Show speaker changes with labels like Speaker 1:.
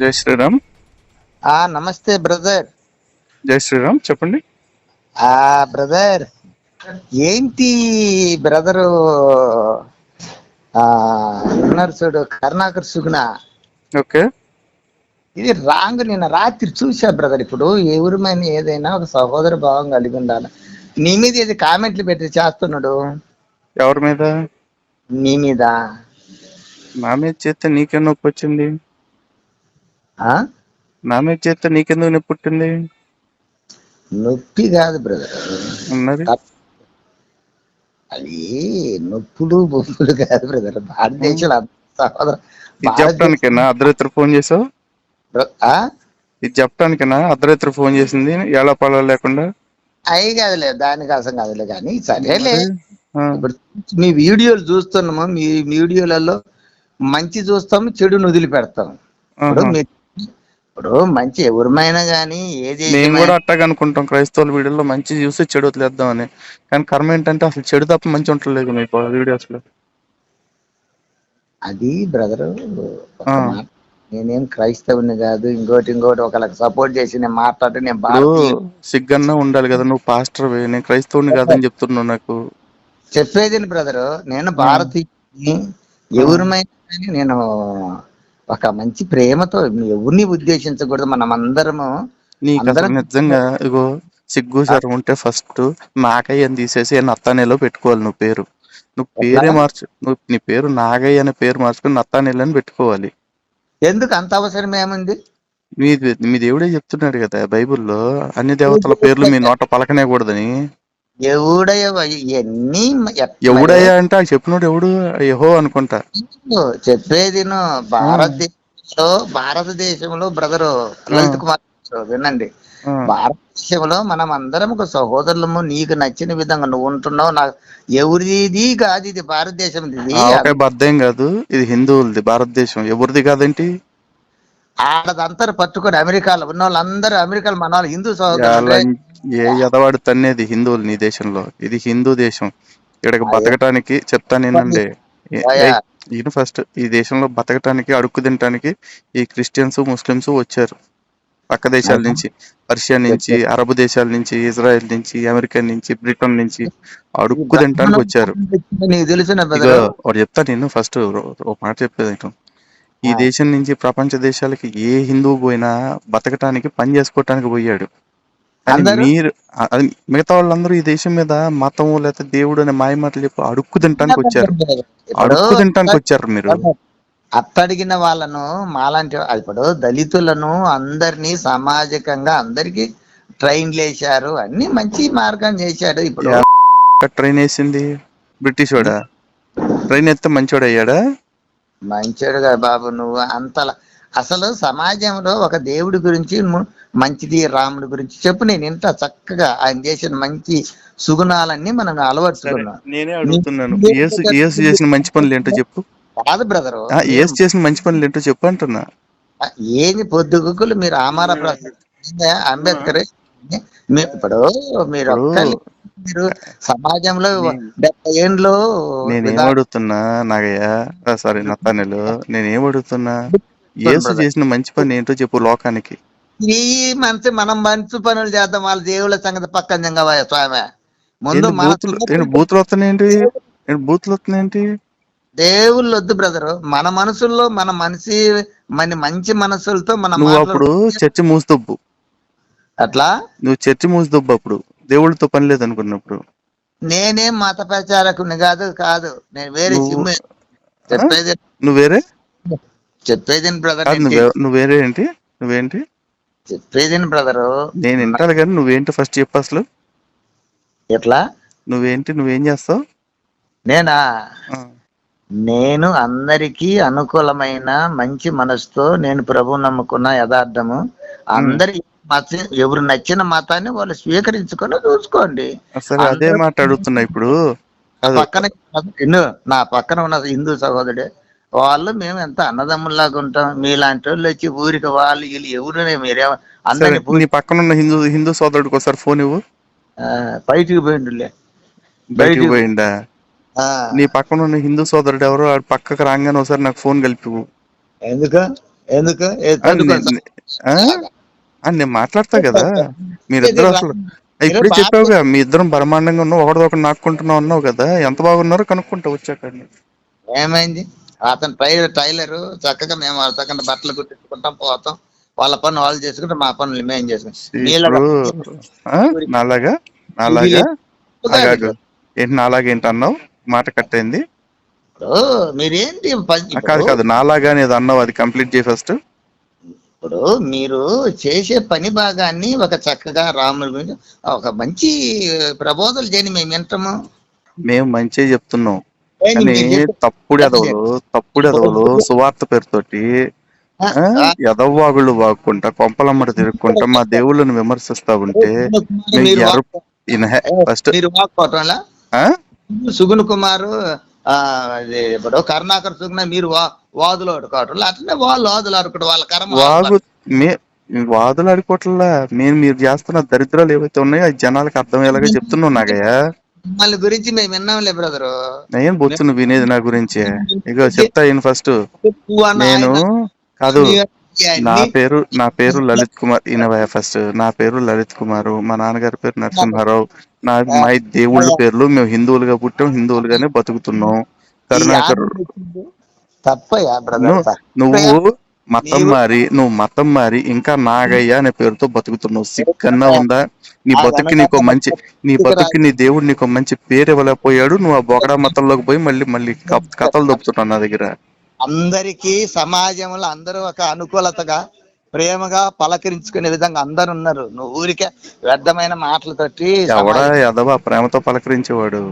Speaker 1: జై శ్రీరామ్.
Speaker 2: ఆ నమస్తే బ్రదర్.
Speaker 1: జై శ్రీరామ్ చెప్పండి.
Speaker 2: ఆ బ్రదర్ ఏంటి బ్రదరు ఆ ఉన్నారు చూడు కరుణాకర్ సుగుణ.
Speaker 1: ఓకే.
Speaker 2: ఇది రాంగ్ నిన్న రాత్రి చూసా బ్రదర్ ఇప్పుడు ఎవరిమైనా ఏదైనా ఒక సహోదర భావం కలిగి ఉండాలి. నీ మీద ఏది కామెంట్లు పెట్టి చేస్తున్నాడు?
Speaker 1: ఎవరి మీద?
Speaker 2: నీ మీద.
Speaker 1: నా మీద చేస్తే నీకెందుకు నొప్పి వచ్చింది? నా మీద చేస్తే నీకెందుకు నొప్పి పుట్టింది?
Speaker 2: నొప్పి కాదు బ్రదర్. అది నొప్పులు బొప్పులు కాదు బ్రదర్. భారతదేశంలో
Speaker 1: చెప్పడానికేనా? అర్ధరాత్రి ఫోన్ చేసావు? ఇది చెప్పడానికేనా? అర్ధరాత్రి ఫోన్ చేసింది? ఎలా పొలాలు లేకుండా?
Speaker 2: అయి కాదులే దానికోసం కాదులే కానీ సరేలే. ఇప్పుడు మీ వీడియోలు చూస్తున్నాము. మీ వీడియోలలో మంచి చూస్తాము చెడును వదిలిపెడతాము. ఇప్పుడు ఇప్పుడు మంచి ఎవరిమైనా కానీ ఏది
Speaker 1: మేము కూడా అట్టాగా అనుకుంటాం. క్రైస్తవుల వీడియోలో మంచి చూసి చెడు వదిలేద్దామని. కానీ కర్మ ఏంటంటే అసలు చెడు తప్ప మంచి ఉండలేదు మీ వీడియోస్లో
Speaker 2: అది బ్రదర్. నేనేం క్రైస్తవుని కాదు ఇంకోటి ఇంకోటి ఒకళ్ళకి సపోర్ట్ చేసి నేను మాట్లాడితే నేను భారతీయ
Speaker 1: సిగ్గన్నా ఉండాలి కదా నువ్వు పాస్టర్ నేను క్రైస్తవుని కాదని చెప్తున్నావు నాకు.
Speaker 2: చెప్పేది బ్రదర్ నేను భారతీయుని ఎవరిమైనా నేను ఒక మంచి ప్రేమతో ఎవరిని ఉద్దేశించకూడదు మనం అందరము
Speaker 1: నిజంగా ఇగో సిగ్గు సరం ఉంటే ఫస్ట్ నాగయ్య అని తీసేసి నత్తానేలో పెట్టుకోవాలి నువ్వు పేరు. నువ్వు పేరే మార్చు నువ్వు నీ పేరు నాగయ్య అనే పేరు మార్చుకుని నత్తానేలు అని పెట్టుకోవాలి.
Speaker 2: ఎందుకు అంత అవసరం ఏముంది?
Speaker 1: మీ మీ దేవుడే చెప్తున్నాడు కదా బైబిల్లో అన్ని దేవతల పేర్లు మీ నోట పలకనేకూడదని.
Speaker 2: ఎవడయ్య? ఇవన్నీ ఎట్లా-
Speaker 1: ఎవడయ్యా అంటే ఆ చెప్పినోడు ఎవడు? యహో అనుకుంటా.
Speaker 2: చెప్పేది భారతదేశంలో భారతదేశంలో బ్రదరు లలిత్ కుమార్ వినండి. భారతదేశంలో మనం అందరం ఒక సహోదరులము నీకు నచ్చిన విధంగా నువ్వు ఉంటున్నావు నాకు ఎవరిది కాదు ఇది భారతదేశం ఇది
Speaker 1: కాదు ఇది హిందువులది భారతదేశం. ఎవరిది కాదేంటి?
Speaker 2: ఆడదంతా పట్టుకొని అమెరికాలో ఉన్న వాళ్ళందరూ అమెరికాలో మన వాళ్ళు హిందూ
Speaker 1: ఏ ఎదవాడు తన్నేది హిందువులు నీ దేశంలో. ఇది హిందూ దేశం. ఇక్కడికి బతకటానికి చెప్తాను ఏంటండి. ఈయన ఫస్ట్ ఈ దేశంలో బతకటానికి అడుక్కు తినటానికి ఈ క్రిస్టియన్స్ ముస్లిమ్స్ వచ్చారు. పక్క దేశాల నుంచి. పర్షియా నుంచి అరబ్ దేశాల నుంచి ఇజ్రాయెల్ నుంచి అమెరికా నుంచి బ్రిటన్ నుంచి అడుక్కు తినటానికి వచ్చారు.
Speaker 2: నీకు తెలిసిన
Speaker 1: ఇగో
Speaker 2: బ్రదరు
Speaker 1: ఒకటి చెప్తా నేను ఫస్ట్ ఒక మాట చెప్పేది. ఈ. దేశం నుంచి ప్రపంచ దేశాలకి ఏ హిందువు పోయినా బతకటానికి పని చేసుకోవటానికి పోయాడు. కానీ? మీరు అది మిగతా వాళ్ళందరూ ఈ దేశం మీద మతము లేకపోతే దేవుడు అనే మాయ మాటలు చెప్పి అడుక్కు తినటానికి వచ్చారు. అడుక్కు తినటానికి వచ్చారు మీరు.
Speaker 2: అట్టడిగిన వాళ్ళను మాలాంటి ఇప్పుడు దళితులను అందరినీ సామాజికంగా అందరికి ట్రైన్ లేశారు. అన్ని మంచి మార్గం చేశాడు ఇప్పుడు.
Speaker 1: ట్రైన్ వేసింది? బ్రిటిష్ వాడా? ట్రైన్ ఎత్తే మంచోడు అయ్యాడా?
Speaker 2: మంచిగా బాబు నువ్వు అంతలా. అసలు సమాజంలో ఒక దేవుడి గురించి మంచిది రాముడి గురించి చెప్పు. నేను ఇంత చక్కగా ఆయన చేసిన మంచి సుగుణాలన్నీ మనం అలవర్చుకున్నాం.
Speaker 1: నేనే అడుగుతున్నాను. ఏసు చేసిన మంచి పనులు ఏంటో చెప్పు.
Speaker 2: కాదు బ్రదరు.
Speaker 1: ఏసు చేసిన మంచి పనులు ఏంటో చెప్పు అంటున్నా.
Speaker 2: ఏంది పొద్దుగుకులు మీరు ఆమార అంబేద్కర్ ఇప్పుడు మీరు మీరు సమాజంలో డెబ్బై ఏండ్లు
Speaker 1: నేనేం అడుగుతున్నా నాగయ్య? సారీ నత్తానేలు నేనేం అడుగుతున్నా? యేసు చేసిన మంచి పని ఏంటో చెప్పు లోకానికి.
Speaker 2: ఈ మంచి మనం మంచి పనులు చేద్దాం వాళ్ళ దేవుళ్ళ సంగతి పక్కన జంగవయ్య స్వామి. ముందు
Speaker 1: బూతులు ఏంటి బూతులు వస్తున్నాయేంటి ఏంటి బూతులు వస్తున్నాయేంటి?
Speaker 2: దేవుళ్ళు వద్దు బ్రదర్. మన మనసుల్లో మన మనిషి మన మంచి మనసులతో మన
Speaker 1: అప్పుడు చర్చి మూసుదొబ్బు
Speaker 2: అట్లా?
Speaker 1: నువ్వు చర్చి మూసుదొబ్బు అప్పుడు. దేవుడితో పని లేదనుకున్నప్పుడు.
Speaker 2: నేనేం మత ప్రచారకుని కాదు కాదు. నేను వేరే సిమ్ము చెప్పేది
Speaker 1: నువ్వు వేరే?
Speaker 2: చెప్పేది బ్రదర్
Speaker 1: నువ్వు వేరే ఏంటి? నువ్వేంటి
Speaker 2: చెప్పేది బ్రదర్
Speaker 1: నేను వింటాను కానీ నువ్వేంటి ఫస్ట్ చెప్పు అసలు.
Speaker 2: ఎట్లా?
Speaker 1: నువ్వేంటి నువ్వేం చేస్తావు?
Speaker 2: నేనా? నేను అందరికీ అనుకూలమైన మంచి మనసుతో నేను ప్రభు నమ్ముకున్న యథార్థము. అందరి మత ఎవరు నచ్చిన మతాన్ని వాళ్ళు స్వీకరించుకొని చూసుకోండి.
Speaker 1: సరే అదే మాట అడుగుతున్నా ఇప్పుడు.
Speaker 2: పక్కన నా పక్కన ఉన్న హిందూ సహోదరుడు వాళ్ళు మేము ఎంత అన్నదమ్ముల్లాగా ఉంటాం మీలాంటి వాళ్ళు వచ్చి ఊరికి వాళ్ళు వీళ్ళు ఎవరు మీరే
Speaker 1: సరే
Speaker 2: అందరిని
Speaker 1: నీ పక్కన ఉన్న హిందూ హిందూ సోదరుడికి ఒకసారి ఫోన్ ఇవ్వు.
Speaker 2: బయటికి పోయిండులే.
Speaker 1: బయటికి
Speaker 2: ఆ,
Speaker 1: నీ పక్కన ఉన్న హిందూ సోదరుడు ఎవరో ఆడు పక్కకు రాగానే ఒకసారి నాకు ఫోన్ కలిపి.
Speaker 2: ఎందుకు? ఎందుకు?
Speaker 1: నేను మాట్లాడతా కదా. మీరిద్దరు అసలు ఇప్పుడే చెప్పావుగా మీ ఇద్దరం బ్రహ్మాండంగా ఉన్నావు ఒకటి ఒకటి నాటుకుంటున్నావు అన్నావు కదా. ఎంత బాగున్నారో కనుక్కుంటా వచ్చాక
Speaker 2: ఏమైంది? అతను టై టైలర్ చక్కగా మేము చక్కగా బట్టలు కుట్టించుకుంటాం పోతాం. వాళ్ళ పని వాళ్ళు చేసుకుంటే మా పనులు మేము చేసుకుంటాం?
Speaker 1: నాలాగా? నాలాగా? ఏంటి నాలాగా ఏంటి అన్నావు? మాట కట్టయింది
Speaker 2: మీరేంటి
Speaker 1: కాదు కాదు నాలాగా అనేది అన్నావు అది కంప్లీట్ చేయి ఫస్ట్.
Speaker 2: ఇప్పుడు మీరు చేసే పని భాగాన్ని ఒక చక్కగా రాముడి గురించి ఒక మంచి ప్రబోధలు చేయని మేము వింటాము.
Speaker 1: మేము మంచిగా చెప్తున్నాం. తప్పుడు ఎదవలు తప్పుడు ఎదవలు సువార్త పేరుతోటి ఎదవ్వాగుళ్ళు వాక్కుంటా కొంపలమ్మట తిరుక్కుంటా మా దేవుళ్ళని విమర్శిస్తా ఉంటే ఫస్ట్?
Speaker 2: సుగుణ్ కుమార్ ఇప్పుడు కరుణాకర్ సుగుణ మీరు వాదులు ఆడుకోవటం అట్లనే వాళ్ళు వాదులు ఆడుకోవడం వాళ్ళ కర్మ
Speaker 1: మే వాదులు ఆడుకోవట్లా నేను మీరు చేస్తున్న దరిద్రాలు ఏవైతే ఉన్నాయో అది జనాలకు అర్థమయ్యేలాగా చెప్తున్నావు నాగయ్య.
Speaker 2: వాళ్ళ గురించి మేము విన్నాంలే బ్రదరు.
Speaker 1: నేను బొచ్చు నువ్వు వినేది నా గురించి. ఇగో చెప్తా ఈయన ఫస్ట్ నేను కాదు. నా పేరు నా పేరు లలిత్ కుమార్ ఈయన ఫస్ట్ నా పేరు లలిత్ కుమార్. మా నాన్నగారి పేరు నరసింహారావు. నా మా దేవుళ్ళ పేర్లు మేము హిందువులుగా పుట్టాం హిందువులుగానే బతుకుతున్నాం. కరుణాకర్ నువ్వు మతం మారి నువ్వు మతం మారి ఇంకా నాగయ్య అనే పేరుతో బతుకుతున్నావు. సిక్కన్నా ఉందా? నీ బతుకి నీకు మంచి నీ బతుకి నీ దేవుడు నీకు మంచి పేరు ఇవ్వలేకపోయాడు. నువ్వు ఆ బొగడా మతంలోకి పోయి మళ్ళీ మళ్ళీ కథలు దొప్పుతున్నావు నా దగ్గర.
Speaker 2: అందరికీ సమాజంలో అందరూ ఒక అనుకూలతగా ప్రేమగా పలకరించుకునే విధంగా అందరు ఉన్నారు నువ్వు ఊరికే వ్యర్థమైన మాటలతోటి
Speaker 1: ఎవడా
Speaker 2: సమాజం-
Speaker 1: ఎదవా ప్రేమతో పలకరించేవాడు?